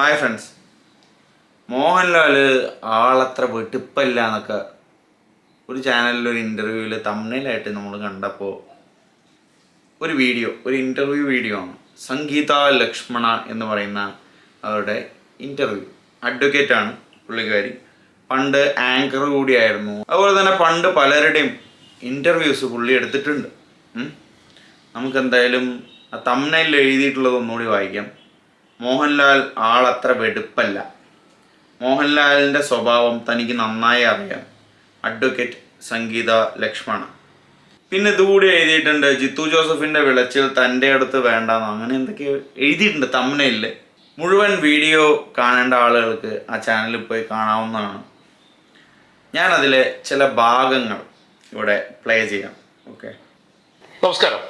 Hi friends Mohanlal ആളത്ര വെട്ടിപ്പല്ല എന്നൊക്കെ ഒരു ചാനലിൽ ഒരു ഇന്റർവ്യൂവിൽ തമിഴിലായിട്ട് നമ്മൾ കണ്ടപ്പോൾ ഒരു വീഡിയോ ഒരു ഇന്റർവ്യൂ വീഡിയോ ആണ്. സംഗീത ലക്ഷ്മണ എന്ന് പറയുന്ന അവരുടെ ഇന്റർവ്യൂ അഡ്വക്കേറ്റ് ആണ് പുള്ളിക്കാരി. പണ്ട് ആങ്കർ കൂടിയായിരുന്നു. അതുപോലെ തന്നെ പണ്ട് പലരുടെയും ഇന്റർവ്യൂസ് പുള്ളി എടുത്തിട്ടുണ്ട്. നമുക്കെന്തായാലും ആ തമിഴിൽ എഴുതിയിട്ടുള്ളത് ഒന്നുകൂടി വായിക്കാം. മോഹൻലാൽ ആളത്ര വെടുപ്പല്ല. മോഹൻലാലിന്റെ സ്വഭാവം തനിക്ക് നന്നായി അറിയാം. അഡ്വക്കേറ്റ് സംഗീത ലക്ഷ്മണ. പിന്നെ ഇതുകൂടി എഴുതിയിട്ടുണ്ട് ജിത്തു ജോസഫിന്റെ വിളച്ചിൽ തന്റെ അടുത്ത് വേണ്ടെന്ന്. അങ്ങനെ എന്തൊക്കെയോ എഴുതിയിട്ടുണ്ട് തമ്മനയിൽ മുഴുവൻ വീഡിയോ കാണേണ്ട ആളുകൾക്ക് ആ ചാനലിൽ പോയി കാണാവുന്നതാണ്. ഞാനതിലെ ചില ഭാഗങ്ങൾ ഇവിടെ പ്ലേ ചെയ്യാം. ഓക്കെ നമസ്കാരം.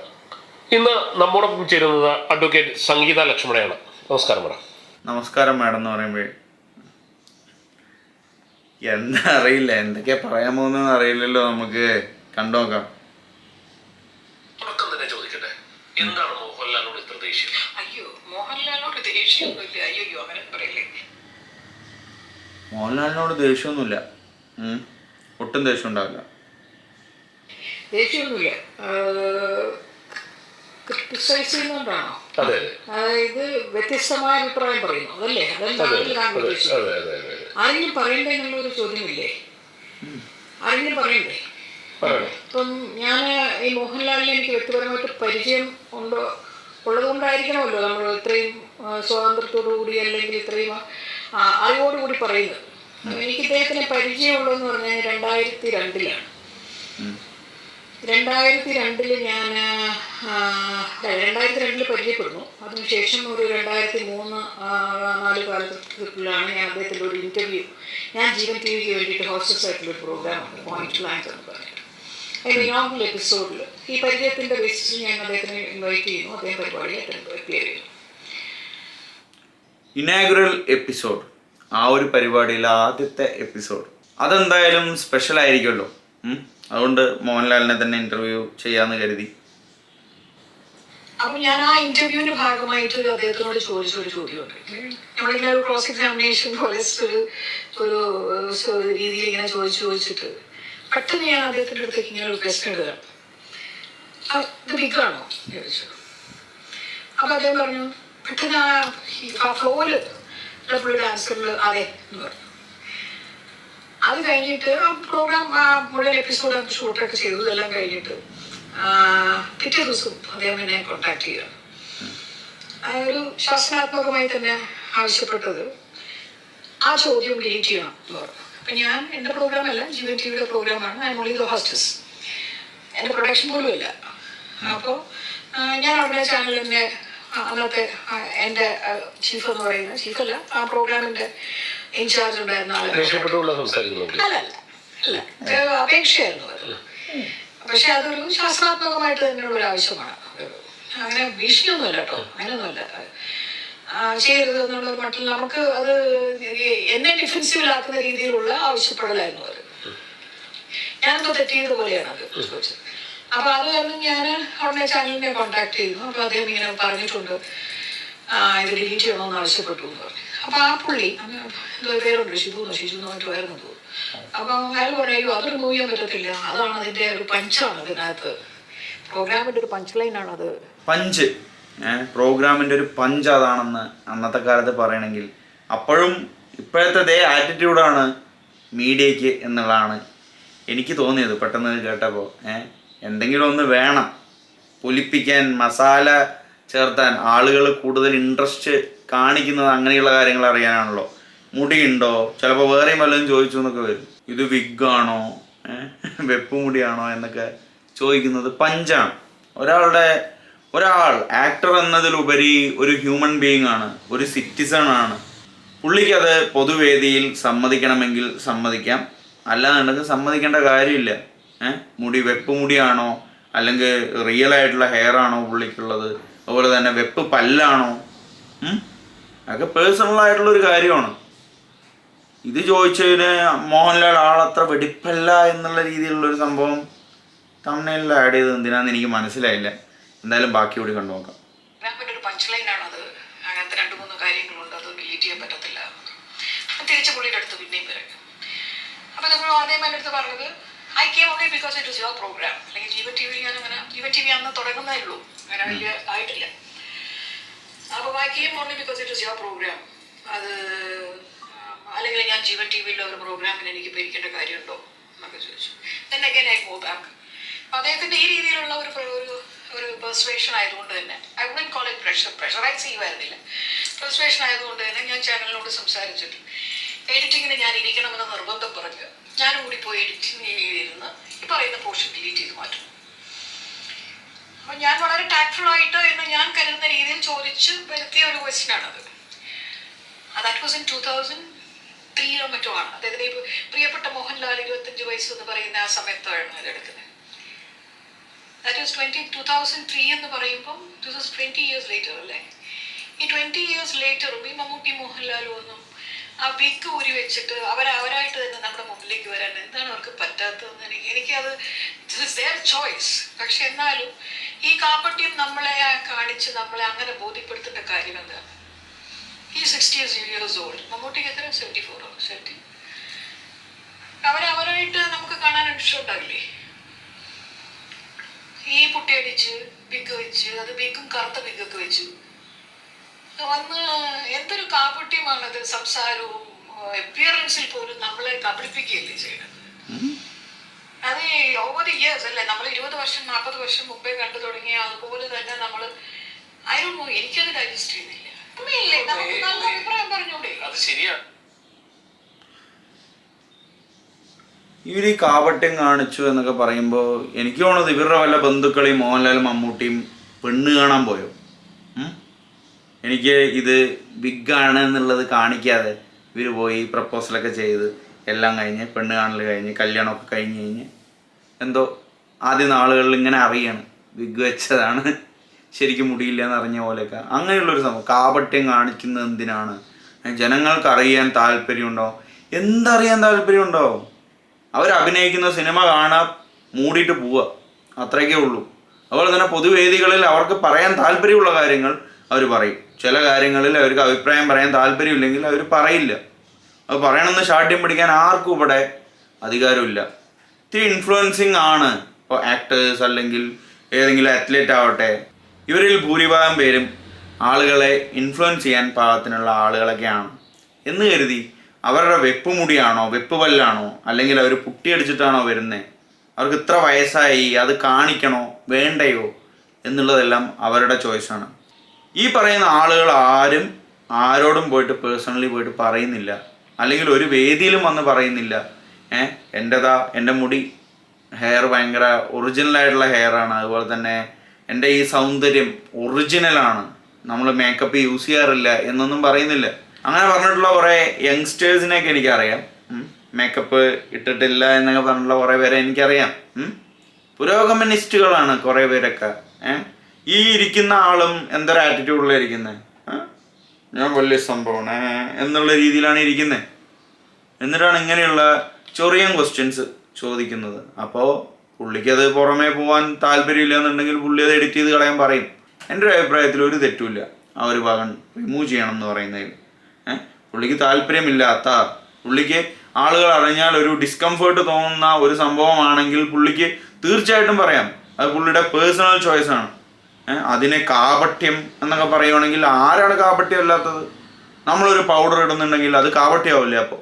ഇന്ന് നമ്മോടൊപ്പം ചേരുന്നത് അഡ്വക്കേറ്റ് സംഗീത ലക്ഷ്മണയാണ്. നമസ്കാരം മേഡം. നമസ്കാരം മാഡം എന്ന് പറയുമ്പോൾ എന്താ അറിയില്ല എന്തൊക്കെയാ പറയാൻ പോകുന്നതെന്ന് അറിയില്ലല്ലോ നമുക്ക്. കണ്ടു നോക്കാം. തന്നെ ചോദിക്കട്ടെ. എന്താണ് മോഹൻലാലിനോട് ഇത്ര ദേഷ്യം? അയ്യോ മോഹൻലാലിനോട് ദേഷ്യമൊന്നുമില്ല. അയ്യോ അങ്ങനെ പറയില്ലേ? മോഹൻലാലിനോട് ദേഷ്യമൊന്നുമില്ല. ഉം. ഒട്ടും ദേഷ്യം ഉണ്ടാവില്ല. ദേഷ്യമൊന്നുമില്ല. ക്രിട്ടിസൈസ് അതെ അതെ. അതായത് വ്യത്യസ്തമായ അഭിപ്രായം പറയുന്നു. അതല്ലേ? അതെന്താണ് ഞാൻ അതെ ഉദ്ദേശിച്ചത് അതെ അതെ അതെ ആരെങ്കിലും പറയണ്ടേ എന്നുള്ളൊരു ചോദ്യമില്ലേ? ആരെങ്കിലും പറയണ്ടേ? പറയണം ഇപ്പം ഞാൻ ഈ മോഹൻലാലിനെ എനിക്ക് വ്യക്തിപരമായിട്ട് പരിചയം ഉണ്ടോ? ഉള്ളതുകൊണ്ടായിരിക്കണമല്ലോ നമ്മൾ ഇത്രയും സ്വാതന്ത്ര്യത്തോടു കൂടി അല്ലെങ്കിൽ ഇത്രയും അറിവോടുകൂടി പറയുന്നത്. എനിക്ക് ഇദ്ദേഹത്തിനെ പരിചയമുള്ളതെന്ന് പറഞ്ഞാൽ രണ്ടായിരത്തി രണ്ടിലാണ്. രണ്ടായിരത്തി രണ്ടിൽ ഞാൻ രണ്ടായിരത്തി രണ്ടിൽ പരിചയപ്പെടുന്നു. അതിനുശേഷം ഒരു രണ്ടായിരത്തി മൂന്ന് നാല് കാലത്തിലാണ് ഞാൻ അദ്ദേഹത്തിന്റെ ഒരു ഇന്റർവ്യൂ ഞാൻ ജീവൻ ടി വിക്ക് വേണ്ടിയിട്ട് ഹോസ്റ്റസ് ആയിട്ടുള്ള ഒരു പ്രോഗ്രാമാണ് പോയിന്റ് ബ്ലാങ്ക് എന്ന് പറഞ്ഞിട്ട്. അതിന്റെ നോർമൽ എപ്പിസോഡിൽ ഈ പരിചയത്തിന്റെ ബേസിസിൽ ഞാൻ അദ്ദേഹത്തിനെ ഇൻവൈറ്റ് ചെയ്യുന്നു. അദ്ദേഹം പരിപാടി ഇനാഗുറൽ എപ്പിസോഡ് ആ ഒരു പരിപാടിയിലെ ആദ്യത്തെ എപ്പിസോഡ് അതെന്തായാലും സ്പെഷ്യൽ ആയിരിക്കുമല്ലോ. അതുകൊണ്ട് മോഹൻലാലിനെ തന്നെ ഇന്റർവ്യൂ ചെയ്യാന്ന് കരുതി. അപ്പൊ ഞാൻ ആ ഇന്റർവ്യൂവിന്റെ ഭാഗമായിട്ട് അദ്ദേഹത്തിനോട് ചോദിച്ച ഒരു ചോദ്യമുണ്ട്. നമ്മളിങ്ങനെ ഒരു ക്രോസ് എക്സാമിനേഷൻ പോലെ ഒരു ഒരു രീതിയിൽ ഇങ്ങനെ ചോദിച്ചു ചോദിച്ചിട്ട് പെട്ടെന്ന് ഞാൻ അദ്ദേഹത്തിന്റെ അടുത്തേക്ക് ഇങ്ങനെ ഒരു പ്രശ്നം ഇടുക "ആ, ഇത് ബിഗാണോ ചോദിച്ചു. അപ്പൊ അദ്ദേഹം പറഞ്ഞു പെട്ടെന്ന് ആ ഫ്ലോയിൽ ആൻസറിൽ അതെ എന്ന് പറഞ്ഞു. അത് കഴിഞ്ഞിട്ട് ആ പ്രോഗ്രാം മുഴുവൻ എപ്പിസോഡ് ഷൂട്ടൊക്കെ ചെയ്തു. ഇതെല്ലാം കഴിഞ്ഞിട്ട് പിറ്റേ ദിവസം അദ്ദേഹം എന്നെ കോണ്ടാക്ട് ചെയ്യുക ഒരു ശാസ്ത്രാത്മകമായി തന്നെ ആവശ്യപ്പെട്ടത് ആ ചോദ്യം ഡിലീറ്റ് ചെയ്യണം എന്ന് പറഞ്ഞു. അപ്പം ഞാൻ എന്റെ പ്രോഗ്രാമല്ല ജീവൻ ടി വിയുടെ പ്രോഗ്രാമാണ് ഐ ഓൺലി ദ ഹോസ്റ്റസ് എന്റെ പ്രൊഡക്ഷൻ പോലും ഇല്ല. അപ്പോൾ ഞാൻ അവിടെ ചാനലിന്റെ അന്നത്തെ എന്റെ ചീഫ് എന്ന് പറയുന്ന ചീഫല്ല ആ പ്രോഗ്രാമിന്റെ ഇൻചാർജ് ഉണ്ടായിരുന്ന അല്ല അല്ല അപേക്ഷയായിരുന്നു അത്. പക്ഷെ അതൊരു ശാസ്ത്രാത്മകമായിട്ട് തന്നെയുള്ള ഒരു ആവശ്യമാണ്. അങ്ങനെ ഭീഷണിയൊന്നുമില്ല കേട്ടോ. അങ്ങനെയൊന്നുമില്ല. ആ, ചെയ്യരുത് എന്നുള്ള മട്ടിൽ നമുക്ക് അത് എന്നെ ഡിഫൻസീവിലാക്കുന്ന രീതിയിലുള്ള ആവശ്യപ്പെടലായിരുന്നു അത്. ഞാനെന്തോ തെറ്റിയത് പോലെയാണ് അത് അപ്പൊ അത് കാരണം ഞാൻ ഉടനെ ചാനലിനെ കോണ്ടാക്ട് ചെയ്തു. അപ്പൊ അദ്ദേഹം ഇങ്ങനെ പറഞ്ഞിട്ടുണ്ട് ആ, ഇത് ഡിലീറ്റ് ചെയ്യണമെന്ന് ആവശ്യപ്പെട്ടു എന്ന് പറഞ്ഞു. അപ്പൊ ആ പുള്ളി എന്തോ പേരുണ്ട് ഷിബു ഷിജു എന്ന് പറഞ്ഞിട്ടുമായിരുന്നു തോന്നുന്നു അപ്പൊ അയാൾ പറയൂ അത് റിമൂവ് ചെയ്യാൻ പറ്റത്തില്ല. അതാണ് അതിന്റെ ഒരു പഞ്ചാണ് അതിനകത്ത്. പ്രോഗ്രാമിന്റെ ഒരു പഞ്ച് ലൈൻ ആണ് അത്. പഞ്ച് പ്രോഗ്രാമിന്റെ ഒരു പഞ്ച് അതാണെന്ന് അന്നത്തെ കാലത്ത് പറയണമെങ്കിൽ അപ്പോഴും ഇപ്പോഴത്തെ അതേ ആറ്റിറ്റ്യൂഡാണ് മീഡിയക്ക് എന്നുള്ളതാണ് എനിക്ക് തോന്നിയത് പെട്ടെന്ന് കേട്ടപ്പോൾ ഏഹ് എന്തെങ്കിലും ഒന്ന് വേണം. പൊലിപ്പിക്കാൻ മസാല ചേർത്താൻ ആളുകൾ കൂടുതൽ ഇൻട്രസ്റ്റ് കാണിക്കുന്നത് അങ്ങനെയുള്ള കാര്യങ്ങൾ അറിയാനാണല്ലോ. മുടിയുണ്ടോ? ചിലപ്പോൾ വേറെയും വല്ലതും ചോദിച്ചു എന്നൊക്കെ വരും. ഇത് വിഗാണോ വെപ്പ് മുടിയാണോ എന്നൊക്കെ ചോദിക്കുന്നത് പഞ്ചാണ്. ഒരാളുടെ ഒരാൾ ആക്ടർ എന്നതിലുപരി ഒരു ഹ്യൂമൻ ബീയിങ് ആണ് ഒരു സിറ്റിസൺ ആണ്. പുള്ളിക്ക് അത് പൊതുവേദിയിൽ സമ്മതിക്കണമെങ്കിൽ സമ്മതിക്കാം. അല്ലാന്നുണ്ടെങ്കിൽ സമ്മതിക്കേണ്ട കാര്യമില്ല. ഏഹ് മുടി വെപ്പ് മുടിയാണോ? അല്ലെങ്കിൽ റിയൽ ആയിട്ടുള്ള ഹെയർ ആണോ പുള്ളിക്കുള്ളത്? അതുപോലെ തന്നെ വെപ്പ് പല്ലാണോ? അതൊക്കെ ഒരു കാര്യമാണ്. ഇത് ചോദിച്ചതിന് മോഹൻലാൽ ആളത്ര വെടിപ്പല്ല എന്നുള്ള രീതിയിലുള്ള ഒരു സംഭവം തമിഴ്നാട്ടിൽ ആഡ് ചെയ്തത് എന്തിനാന്ന് എനിക്ക് മനസ്സിലായില്ല. എന്തായാലും ബാക്കി കൂടി കണ്ടു നോക്കാം. അങ്ങനത്തെ രണ്ട് മൂന്ന് കാര്യങ്ങളുണ്ട്. അത് ഡിലീറ്റ് മീറ്റ് ചെയ്യാൻ പറ്റത്തില്ല. അപ്പം തിരിച്ച് പുള്ളിയുടെ അടുത്ത് പിന്നെയും വരും. അപ്പം നമ്മൾ അടുത്ത് പറഞ്ഞത് I only because it is your program അല്ലെങ്കിൽ ജീവ ടി വി ഞാൻ അങ്ങനെ ജീവ ടി വി അന്ന് തുടങ്ങുന്നേ ഉള്ളൂ. അങ്ങനെ വലിയ ആയിട്ടില്ല. അപ്പോൾ I came only because it is your program അത് അല്ലെങ്കിൽ ഞാൻ ജീവൻ ടി വിയിലെ ഒരു പ്രോഗ്രാമിന് എനിക്ക് പേരിക്കേണ്ട കാര്യമുണ്ടോ? എന്നൊക്കെ ചോദിച്ചു. Then again I go back അദ്ദേഹത്തിന്റെ ഈ രീതിയിലുള്ള ഒരു ഒരു ഒരു പെർസ്വേഷൻ ആയതുകൊണ്ട് തന്നെ I wouldn't call it pressure pressurise ചെയ്യുമായിരുന്നില്ല persuasion ആയതുകൊണ്ട് തന്നെ ഞാൻ ചാനലിനോട് സംസാരിച്ചിട്ട് എഡിറ്റിങ്ങിന് ഞാൻ ഇരിക്കണമെന്ന് നിർബന്ധം പറഞ്ഞ് ഞാനും കൂടി പോയി എഡിറ്റിംഗ് ചെയ്തിരുന്ന് ഈ പറയുന്ന പോർഷൻ ഡിലീറ്റ് ചെയ്ത് മാറ്റും. അപ്പൊ ഞാൻ വളരെ ടാക്ട്ഫുൾ ആയിട്ട് എന്ന് ഞാൻ കരുതുന്ന രീതിയിൽ ചോദിച്ച് വരുത്തിയ ഒരു ക്വസ്റ്റ്യൻ ആണത്. That was in two thousand ത്രീയിലോ മറ്റോ ആണ്. അതായത് പ്രിയപ്പെട്ട മോഹൻലാൽ ഇരുപത്തഞ്ച് വയസ്സ് എന്ന് പറയുന്ന ആ സമയത്താണ് അത് എടുക്കുന്നത്. That was twenty two thousand three എന്ന് പറയുമ്പോൾ this was twenty years later അല്ലേ? ഈ ട്വന്റി ഇയേഴ്സ് ലേറ്ററും ഈ മമ്മൂട്ടി മോഹൻലാലും ഒന്നും ആ ബിഗ് ഊരി വെച്ചിട്ട് അവർ അവരായിട്ട് തന്നെ നമ്മുടെ മുമ്പിലേക്ക് വരാൻ എന്താണ് അവർക്ക് പറ്റാത്തതെന്ന് എനിക്ക് എനിക്കത് ദയർ ചോയ്സ് പക്ഷെ എന്നാലും ഈ കാപ്പട്യം നമ്മളെ കാണിച്ച് നമ്മളെ അങ്ങനെ ബോധ്യപ്പെടുത്തേണ്ട കാര്യം എന്താണ് ഈ സിക്സ്റ്റി ഇയേഴ്സ് ഓൾഡ് മമ്മൂട്ടിക്ക് എത്ര? സെവന്റി ഫോർ സെവന്റി അവരവരായിട്ട് നമുക്ക് കാണാൻ ഇഷ്ടമുണ്ടാവില്ലേ ഈ പുട്ടിയടിച്ച് ബിഗ് വെച്ച് അത് ബിഗും കറുത്ത ബിഗൊക്കെ വെച്ചു. വന്ന് എന്തൊരു കാപട്യമാണത് സംസാരവും അപ്പിയറൻസിൽ പോലും നമ്മളെ കബളിപ്പിക്കുകയല്ലേ ചെയ്യുന്നത് അത് ഓവർ ഇയേഴ്സ് അല്ലേ? നമ്മൾ ഇരുപത് വർഷം നാൽപ്പത് വർഷം മുമ്പേ കണ്ടു തുടങ്ങിയ അതുപോലെ തന്നെ നമ്മൾ അതിനൊന്നും എനിക്കത് ഡൈജസ്റ്റ് ചെയ്യുന്നില്ല? നമുക്ക് നല്ല അഭിപ്രായം പറഞ്ഞൂടെ. അത് ശരിയാണ് ഇവർ ഈ കാപട്യം കാണിച്ചു എന്നൊക്കെ പറയുമ്പോ എനിക്ക് തോന്നുന്നത് ഇവരുടെ വല്ല ബന്ധുക്കളെയും മോഹൻലാലും മമ്മൂട്ടിയും പെണ്ണ് കാണാൻ പോയോ? എനിക്ക് ഇത് ബിഗ് ആണ് എന്നുള്ളത് കാണിക്കാതെ ഇവർ പോയി പ്രപ്പോസലൊക്കെ ചെയ്ത് എല്ലാം കഴിഞ്ഞ് പെണ്ണ് കാണൽ കഴിഞ്ഞ് കല്യാണമൊക്കെ കഴിഞ്ഞ് കഴിഞ്ഞ് എന്തോ ആദ്യ നാളുകളിൽ ഇങ്ങനെ അറിയണം. വിഗ് വെച്ചതാണ്. ശരിക്കും മുടിയില്ല എന്ന് അറിഞ്ഞ പോലെയൊക്കെ. അങ്ങനെയുള്ളൊരു സംഭവം. കാപട്യം കാണിക്കുന്നത് എന്തിനാണ്? ജനങ്ങൾക്ക് അറിയാൻ താല്പര്യമുണ്ടോ? എന്തറിയാൻ താല്പര്യമുണ്ടോ? അവർ അഭിനയിക്കുന്ന സിനിമ കാണാൻ മൂടിയിട്ട് പോവുക അത്രയൊക്കെ ഉള്ളൂ. അതുപോലെ തന്നെ പൊതുവേദികളിൽ അവർക്ക് പറയാൻ താല്പര്യമുള്ള കാര്യങ്ങൾ അവർ പറയും. ചില കാര്യങ്ങളിൽ അവർക്ക് അഭിപ്രായം പറയാൻ താല്പര്യമില്ലെങ്കിൽ അവർ പറയില്ല. അത് പറയണമെന്ന് ഷാഠ്യം പിടിക്കാൻ ആർക്കും ഇവിടെ അധികാരമില്ല. ഇത്തിരി ഇൻഫ്ലുവൻസിങ് ആണ് ഇപ്പോൾ ആക്ടേഴ്സ് അല്ലെങ്കിൽ ഏതെങ്കിലും അത്ലറ്റ് ആവട്ടെ. ഇവരിൽ ഭൂരിഭാഗം പേരും ആളുകളെ ഇൻഫ്ലുവൻസ് ചെയ്യാൻ പാകത്തിനുള്ള ആളുകളൊക്കെയാണ്. എന്ന് കരുതി അവരുടെ വെപ്പ് മുടിയാണോ വെപ്പ് പല്ലാണോ അല്ലെങ്കിൽ അവർ പുട്ടിയടിച്ചിട്ടാണോ വരുന്നത് അവർക്ക് ഇത്ര വയസ്സായി അത് കാണിക്കണോ വേണ്ടയോ എന്നുള്ളതെല്ലാം അവരുടെ ചോയ്സാണ് ഈ പറയുന്ന ആളുകൾ ആരും ആരോടും പോയിട്ട് പേഴ്സണലി പോയിട്ട് പറയുന്നില്ല. അല്ലെങ്കിൽ ഒരു വേദിയിലും വന്ന് പറയുന്നില്ല. ഏ എന്റെതാ എന്റെ മുടി ഹെയർ ഭയങ്കര ഒറിജിനലായിട്ടുള്ള ഹെയറാണ് അതുപോലെ തന്നെ എന്റെ ഈ സൗന്ദര്യം ഒറിജിനലാണ് നമ്മൾ മേക്കപ്പ് യൂസ് ചെയ്യാറില്ല എന്നൊന്നും പറയുന്നില്ല. അങ്ങനെ പറഞ്ഞിട്ടുള്ള കുറേ യങ്സ്റ്റേഴ്സിനെയൊക്കെ എനിക്കറിയാം. മേക്കപ്പ് ഇട്ടിട്ടില്ല എന്നൊക്കെ പറഞ്ഞിട്ടുള്ള കുറേ പേരെ എനിക്കറിയാം. പുരോഗമനിസ്റ്റുകളാണ് കുറേ പേരൊക്കെ. ഏ ഈ ഇരിക്കുന്ന ആളും എന്തൊരു ആറ്റിറ്റ്യൂഡിലാണ് ഇരിക്കുന്നത് ഞാൻ വലിയ സംഭവമാണ്. എന്നുള്ള രീതിയിലാണ് ഇരിക്കുന്നത് എന്നിട്ടാണ് ഇങ്ങനെയുള്ള ചെറിയ ക്വസ്റ്റ്യൻസ് ചോദിക്കുന്നത്. അപ്പോൾ പുള്ളിക്കത് പുറമേ പോകാൻ താല്പര്യമില്ല എന്നുണ്ടെങ്കിൽ പുള്ളി അത് എഡിറ്റ് ചെയ്ത് കളയാൻ പറയും. എന്റെ ഒരു അഭിപ്രായത്തിൽ ഒരു തെറ്റുമില്ല. ആ ഒരു ഭാഗം റിമൂവ് ചെയ്യണം എന്ന് പറയുന്നതിൽ പുള്ളിക്ക് താല്പര്യമില്ലാത്ത പുള്ളിക്ക് ആളുകൾ അറിഞ്ഞാൽ ഒരു ഡിസ്കംഫേർട്ട് തോന്നുന്ന ഒരു സംഭവമാണെങ്കിൽ പുള്ളിക്ക് തീർച്ചയായിട്ടും പറയാം. അത് പുള്ളിയുടെ പേഴ്സണൽ ചോയ്സാണ് അതിനെ കാപട്യം എന്നൊക്കെ പറയുവാണെങ്കിൽ ആരാണ് കാപട്യം അല്ലാത്തത്? നമ്മളൊരു പൗഡർ ഇടുന്നുണ്ടെങ്കിൽ അത് കാപട്യമാവില്ലേ അപ്പോൾ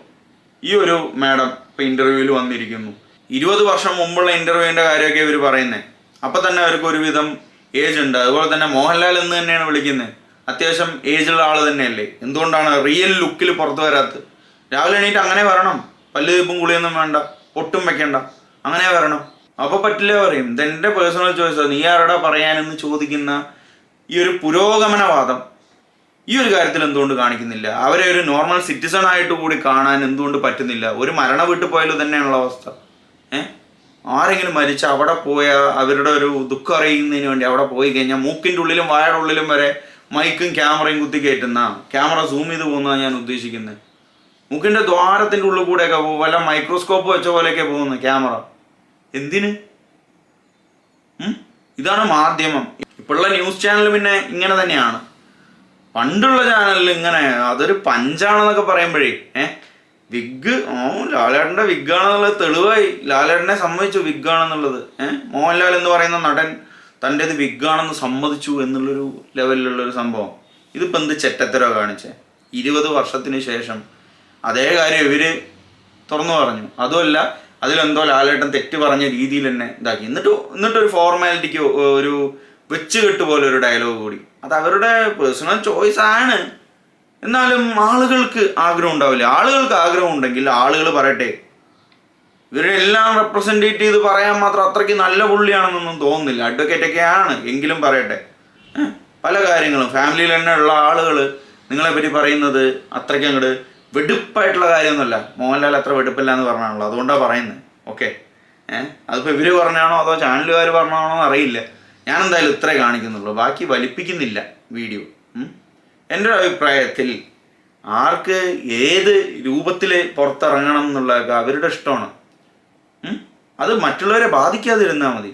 ഈ ഒരു മാഡം ഇപ്പൊ ഇന്റർവ്യൂവിൽ വന്നിരിക്കുന്നു. ഇരുപത് വർഷം മുമ്പുള്ള ഇന്റർവ്യൂവിന്റെ കാര്യമൊക്കെ ഇവർ പറയുന്നത് അപ്പോൾ തന്നെ അവർക്ക് ഒരുവിധം ഏജ് ഉണ്ട്. അതുപോലെ തന്നെ മോഹൻലാൽ എന്ന് തന്നെയാണ് വിളിക്കുന്നത് അത്യാവശ്യം ഏജുള്ള ആൾ തന്നെയല്ലേ. എന്തുകൊണ്ടാണ് റിയൽ ലുക്കിൽ പുറത്തു വരാത്തത്? രാവിലെ എണീറ്റ് അങ്ങനെ വരണം. പല്ല് തീപ്പും കുളിയൊന്നും വേണ്ട. ഒട്ടും വെക്കണ്ട. അങ്ങനെ വരണം. അപ്പൊ പറ്റില്ല പറയും. ഇതെന്റെ പേഴ്സണൽ ചോയ്സ് നീ ആരോടാ പറയാനെന്ന് ചോദിക്കുന്ന ഈ ഒരു പുരോഗമനവാദം ഈ ഒരു കാര്യത്തിൽ എന്തുകൊണ്ട് കാണിക്കുന്നില്ല? അവരെ ഒരു നോർമൽ സിറ്റിസൺ ആയിട്ട് കൂടി കാണാൻ എന്തുകൊണ്ട് പറ്റുന്നില്ല? ഒരു മരണ വീട്ടിൽ പോയാലും തന്നെയാണുള്ള അവസ്ഥ. ഏ? ആരെങ്കിലും മരിച്ച അവിടെ പോയ അവരുടെ ഒരു ദുഃഖം അറിയുന്നതിന് വേണ്ടി അവിടെ പോയി കഴിഞ്ഞാൽ മൂക്കിന്റെ ഉള്ളിലും വായയുടെ ഉള്ളിലും വരെ മൈക്കും ക്യാമറയും കുത്തി കയറ്റുന്ന ക്യാമറ സൂം ചെയ്ത് പോകുന്നതാണ് ഞാൻ ഉദ്ദേശിക്കുന്നത് മൂക്കിന്റെ ദ്വാരത്തിന്റെ ഉള്ളിൽ കൂടെയൊക്കെ പോകും വല്ല മൈക്രോസ്കോപ്പ് വെച്ച പോലെയൊക്കെ പോകുന്നത് ക്യാമറ. എന്തിന്? ഇതാണ് മാധ്യമം. ഇപ്പോഴുള്ള ന്യൂസ് ചാനൽ പിന്നെ ഇങ്ങനെ തന്നെയാണ്. പണ്ടുള്ള ചാനലിൽ ഇങ്ങനെ അതൊരു പഞ്ചാണെന്നൊക്കെ പറയുമ്പോഴേ ഏഹ് വിഗ് ഓ ലാലേട്ടന്റെ വിഗാണെന്നുള്ളത് തെളിവായി. ലാലേട്ടനെ സമ്മതിച്ചു വിഗാണെന്നുള്ളത് ഏഹ് മോഹൻലാൽ എന്ന് പറയുന്ന നടൻ തന്റെ തന്റേത് വിഗാണെന്ന് സമ്മതിച്ചു എന്നുള്ളൊരു ലെവലിലുള്ളൊരു സംഭവം. ഇതിപ്പോൾ എന്ത് ചെറ്റത്തരോ കാണിച്ചേ? ഇരുപത് വർഷത്തിന് ശേഷം അതേ കാര്യം ഇവർ തുറന്നു പറഞ്ഞു. അതുമല്ല അതിലെന്തോ ലാലേട്ടൻ തെറ്റ് പറഞ്ഞ രീതിയിൽ തന്നെ ഇതാക്കി. എന്നിട്ട് എന്നിട്ടൊരു ഫോർമാലിറ്റിക്ക് ഒരു വെച്ച് കെട്ട് പോലെ ഒരു ഡയലോഗ് കൂടി. അത് അവരുടെ പേഴ്സണൽ ചോയ്സ് ആണ്. എന്നാലും ആളുകൾക്ക് ആഗ്രഹം ഉണ്ടാവില്ല. ആളുകൾക്ക് ആഗ്രഹം ഉണ്ടെങ്കിൽ ആളുകൾ പറയട്ടെ. ഇവരെല്ലാം റെപ്രസെന്റേറ്റ് ചെയ്ത് പറയാൻ മാത്രം അത്രയ്ക്ക് നല്ല പുള്ളിയാണെന്നൊന്നും തോന്നുന്നില്ല. അഡ്വക്കേറ്റ് ഒക്കെ ആണ്. എങ്കിലും പറയട്ടെ. പല കാര്യങ്ങളും. ഫാമിലിയിൽ തന്നെ ഉള്ള ആളുകൾ നിങ്ങളെ പറ്റി പറയുന്നത് അത്രയ്ക്ക് അങ്ങോട്ട് വെടുപ്പായിട്ടുള്ള കാര്യമൊന്നുമല്ല. മോഹൻലാൽ അത്ര വെടുപ്പില്ല എന്ന് പറഞ്ഞാണല്ലോ. അതുകൊണ്ടാണ് പറയുന്നത് ഓക്കെ ഏഹ് അതിപ്പോൾ ഇവർ പറഞ്ഞാണോ അതോ ചാനലുകാർ പറഞ്ഞാണോ എന്ന് അറിയില്ല. ഞാൻ എന്തായാലും ഇത്രേ കാണിക്കുന്നുള്ളൂ. ബാക്കി വലിപ്പിക്കുന്നില്ല വീഡിയോ. എന്റെ അഭിപ്രായത്തിൽ ആർക്ക് ഏത് രൂപത്തിൽ പുറത്തിറങ്ങണം എന്നുള്ളതൊക്കെ അവരുടെ ഇഷ്ടമാണ്. അത് മറ്റുള്ളവരെ ബാധിക്കാതിരുന്നാൽ മതി.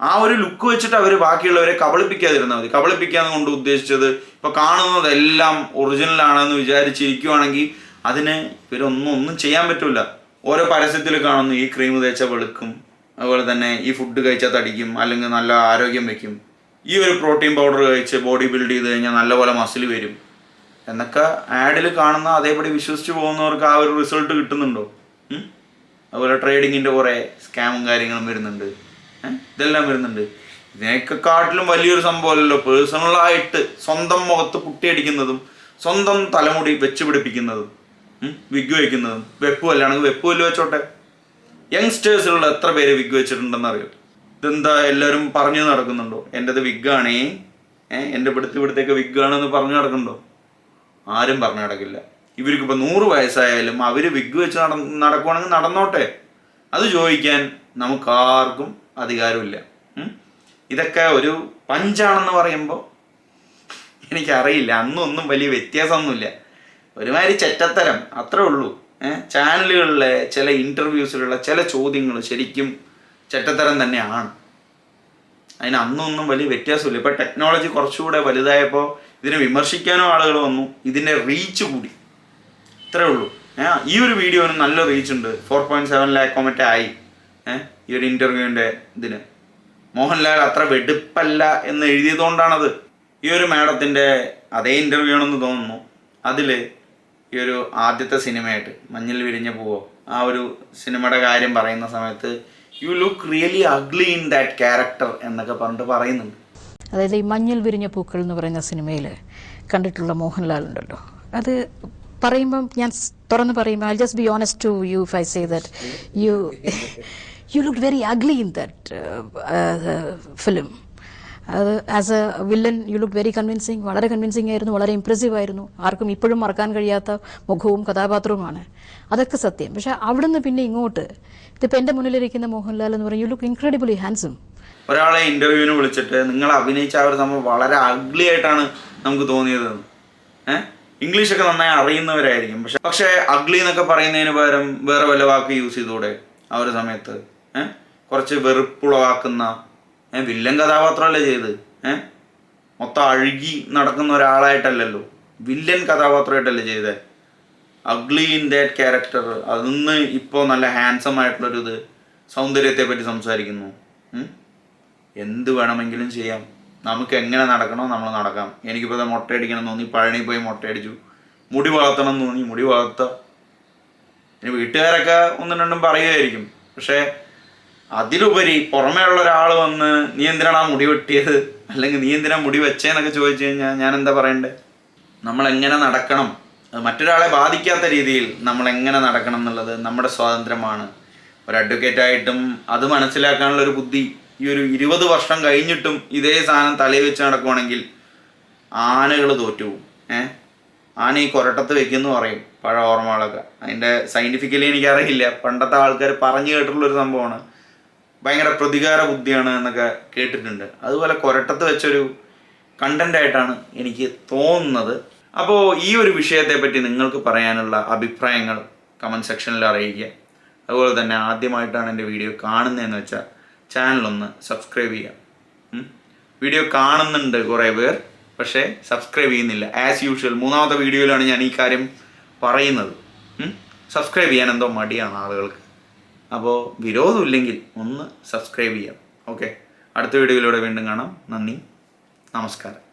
ആ ഒരു ലുക്ക് വെച്ചിട്ട് അവർ ബാക്കിയുള്ളവരെ കബളിപ്പിക്കാതിരുന്നാൽ മതി. കബളിപ്പിക്കാന്ന് കൊണ്ട് ഉദ്ദേശിച്ചത് ഇപ്പൊ കാണുന്നതെല്ലാം ഒറിജിനൽ ആണെന്ന് വിചാരിച്ചിരിക്കുവാണെങ്കിൽ അതിന് ഇവരൊന്നും ഒന്നും ചെയ്യാൻ പറ്റൂല. ഓരോ പരസ്യത്തിൽ കാണുന്നു ഈ ക്രീം തേച്ച വെളുക്കും അതുപോലെ തന്നെ ഈ ഫുഡ് കഴിച്ചാൽ തടിക്കും അല്ലെങ്കിൽ നല്ല ആരോഗ്യം വെക്കും. ഈ ഒരു പ്രോട്ടീൻ പൗഡർ കഴിച്ച് ബോഡി ബിൽഡ് ചെയ്ത് കഴിഞ്ഞാൽ നല്ലപോലെ മസിൽ വരും. എന്നൊക്കെ ആഡിൽ കാണുന്ന അതേപടി വിശ്വസിച്ച് പോകുന്നവർക്ക് ആ ഒരു റിസൾട്ട് കിട്ടുന്നുണ്ടോ? അതുപോലെ ട്രേഡിങ്ങിന്റെ കുറേ സ്കാമും കാര്യങ്ങളും വരുന്നുണ്ട്? ഇതെല്ലാം വരുന്നുണ്ട്. ഇതിനേക്കാട്ടിലും വലിയൊരു സംഭവമല്ലല്ലോ. പേഴ്സണലായിട്ട് സ്വന്തം മുഖത്ത് പുട്ടിയടിക്കുന്നതും സ്വന്തം തലമുടി വെച്ച് പിടിപ്പിക്കുന്നതും വിഗ് വയ്ക്കുന്നതും വെപ്പ് വല്ലാണെങ്കിൽ വെപ്പ് വല്ല വെച്ചോട്ടെ. യങ്സ്റ്റേഴ്സിലുള്ള എത്ര പേര് വിഗ് വെച്ചിട്ടുണ്ടെന്ന് അറിയാം? ഇതെന്താ എല്ലാവരും പറഞ്ഞു നടക്കുന്നുണ്ടോ? എന്റെത് വിഗ്ഗാണേ ഏഹ് എന്റെ പിടുത്തി ഇവിടുത്തേക്ക് വിഗ്ഗാണെന്ന് പറഞ്ഞു നടക്കുന്നുണ്ടോ? ആരും പറഞ്ഞു നടക്കില്ല. ഇവർക്കിപ്പോൾ നൂറ് വയസ്സായാലും അവർ വിഗ് വെച്ച് നട നടക്കുവാണെങ്കിൽ നടന്നോട്ടെ. അത് ചോദിക്കാൻ നമുക്കാർക്കും അധികാരമില്ല. ഇതൊക്കെ ഒരു പഞ്ചാണെന്ന് പറയുമ്പോൾ എനിക്കറിയില്ല. അന്നൊന്നും വലിയ വ്യത്യാസമൊന്നുമില്ല. ഒരുമാതിരി ചെറ്റത്തരം. അത്രേ ഉള്ളൂ. ചാനലുകളിലെ ചില ഇന്റർവ്യൂസിലുള്ള ചില ചോദ്യങ്ങൾ ശരിക്കും ചെറ്റത്തരം തന്നെയാണ്. അതിന് അന്നൊന്നും വലിയ വ്യത്യാസമില്ല. ഇപ്പോൾ ടെക്നോളജി കുറച്ചുകൂടെ വലുതായപ്പോൾ ഇതിനെ വിമർശിക്കാനും ആളുകൾ വന്നു. ഇതിന്റെ റീച്ച് കൂടി. ഇത്രേ ഉള്ളൂ. ഈ ഒരു വീഡിയോന് നല്ല റീച്ച് ഉണ്ട്. Four point seven lakh comment ആയി. ഈ ഒരു ഇന്റർവ്യൂവിന്റെ ഇതിന്. മോഹൻലാൽ അത്ര വെടുപ്പല്ല എന്ന് എഴുതിയതുകൊണ്ടാണത്. ഈ ഒരു മാഡത്തിന്റെ അതേ ഇന്റർവ്യൂ ആണെന്ന് തോന്നുന്നു. അതിൽ ഈ ഒരു ആദ്യത്തെ സിനിമയായിട്ട് മഞ്ഞിൽ വിരിഞ്ഞ പോവോ ആ ഒരു സിനിമയുടെ കാര്യം പറയുന്ന സമയത്ത് you look really ugly in that character എന്നൊക്കെ പറഞ്ഞിട്ട് പറയുന്നുണ്ട്. അതായത് ഈ മഞ്ഞിൽ വിരിഞ്ഞ പൂക്കൾ എന്ന് പറയുന്ന സിനിമയിൽ കണ്ടിട്ടുള്ള മോഹൻലാൽ ഉണ്ടല്ലോ. അത് പറയുമ്പം ഞാൻ തുറന്ന് പറയുമ്പോൾ I just be honest to you if I say that you you look very ugly in that film അത് as a villain you look very convincing വളരെ കൺവിൻസിങ് ആയിരുന്നു വളരെ ഇംപ്രസീവ് ആയിരുന്നു. ആർക്കും ഇപ്പോഴും മറക്കാൻ കഴിയാത്ത മുഖവും കഥാപാത്രവുമാണ്. അതൊക്കെ സത്യം. പക്ഷെ അവിടുന്ന് പിന്നെ ഇങ്ങോട്ട് ഇതിപ്പോൾ എന്റെ മുന്നിലിരിക്കുന്ന മോഹൻലാൽ എന്ന് പറയും യു ലുക്ക് ഇൻക്രെഡിബിളി ഹാൻസം ഒരാളെ ഇന്റർവ്യൂവിന് വിളിച്ചിട്ട് നിങ്ങൾ അഭിനയിച്ച ആ ഒരു സംഭവം വളരെ അഗ്ലി ആയിട്ടാണ് നമുക്ക് തോന്നിയത്. ഏഹ് ഇംഗ്ലീഷൊക്കെ നന്നായി അറിയുന്നവരായിരിക്കും. പക്ഷെ പക്ഷേ അഗ്ലി എന്നൊക്കെ പറയുന്നതിന് പകരം വേറെ വല്ല വാക്ക് യൂസ് ചെയ്തൂടെ ആ ഒരു സമയത്ത്? കുറച്ച് വെറുപ്പുളവാക്കുന്ന വില്ലൻ കഥാപാത്രമല്ലേ ചെയ്ത് മൊത്തം അഴുകി നടക്കുന്ന ഒരാളായിട്ടല്ലല്ലോ വില്ലൻ കഥാപാത്രമായിട്ടല്ലേ ചെയ്തേ. അഗ്ലി ഇൻ ദാറ്റ് ക്യാരക്ടർ അതിന്ന് ഇപ്പോൾ നല്ല ഹാൻസം ആയിട്ടുള്ളൊരു ഇത് സൗന്ദര്യത്തെ പറ്റി സംസാരിക്കുന്നു? എന്ത് വേണമെങ്കിലും ചെയ്യാം. നമുക്ക് എങ്ങനെ നടക്കണോ നമ്മൾ നടക്കാം. എനിക്കിപ്പോൾ മുട്ടയടിക്കണം തോന്നി പഴനി പോയി മുട്ടയടിച്ചു. മുടി വളർത്തണം തോന്നി മുടി വളർത്തുക ഇനി വീട്ടുകാരൊക്കെ ഒന്നും രണ്ടും പറയുമായിരിക്കും പക്ഷേ അതിലുപരി പുറമേ ഉള്ള ഒരാൾ വന്ന് നീ എന്തിനാണ് ആ മുടി വെട്ടിയത്? അല്ലെങ്കിൽ നീ എന്തിനാ മുടി വെച്ചേന്നൊക്കെ ചോദിച്ചു കഴിഞ്ഞാൽ ഞാൻ എന്താ പറയണ്ടേ? നമ്മൾ എങ്ങനെ നടക്കണം? അത് മറ്റൊരാളെ ബാധിക്കാത്ത രീതിയിൽ നമ്മൾ എങ്ങനെ നടക്കണം എന്നുള്ളത് നമ്മുടെ സ്വാതന്ത്ര്യമാണ്. ഒരു അഡ്വക്കേറ്റ് ആയിട്ടും അത് മനസ്സിലാക്കാനുള്ള ഒരു ബുദ്ധി ഈ ഒരു ഇരുപത് വർഷം കഴിഞ്ഞിട്ടും ഇതേ സാധനം തലയിൽ വെച്ച് നടക്കുവാണെങ്കിൽ ആനകൾ തോറ്റുപോകും. ഏഹ് ആന ഈ കൊരട്ടത്ത് വെക്കുന്നു പറയും പഴ ഓർമ്മകളൊക്കെ. അതിന്റെ സയന്റിഫിക്കലി എനിക്കറിയില്ല. പണ്ടത്തെ ആൾക്കാർ പറഞ്ഞു കേട്ടിട്ടുള്ളൊരു സംഭവമാണ്. ഭയങ്കര പ്രതികാര ബുദ്ധിയാണ് എന്നൊക്കെ കേട്ടിട്ടുണ്ട്. അതുപോലെ കൊരട്ടത്ത് വെച്ചൊരു കണ്ടന്റ് ആയിട്ടാണ് എനിക്ക് തോന്നുന്നത്. അപ്പോൾ ഈ ഒരു വിഷയത്തെ പറ്റി നിങ്ങൾക്ക് പറയാനുള്ള അഭിപ്രായങ്ങൾ കമന്റ് സെക്ഷനിൽ അറിയിക്കുക. അതുപോലെ തന്നെ ആദ്യമായിട്ടാണ് എന്റെ വീഡിയോ കാണുന്നതെന്ന് വെച്ചാൽ ചാനലൊന്ന് സബ്സ്ക്രൈബ് ചെയ്യുക. വീഡിയോ കാണുന്നുണ്ട് കുറേ പേർ പക്ഷേ സബ്സ്ക്രൈബ് ചെയ്യുന്നില്ല. ആസ് യൂഷ്വൽ മൂന്നാമത്തെ വീഡിയോയിലാണ് ഞാൻ ഈ കാര്യം പറയുന്നത്. സബ്സ്ക്രൈബ് ചെയ്യാൻ എന്തോ മടിയാണ് ആളുകൾക്ക്. അപ്പോൾ വിരോധമില്ലെങ്കിൽ ഒന്ന് സബ്സ്ക്രൈബ് ചെയ്യാം. ഓക്കെ അടുത്ത വീഡിയോയിലൂടെ വീണ്ടും കാണാം. നന്ദി. നമസ്കാരം.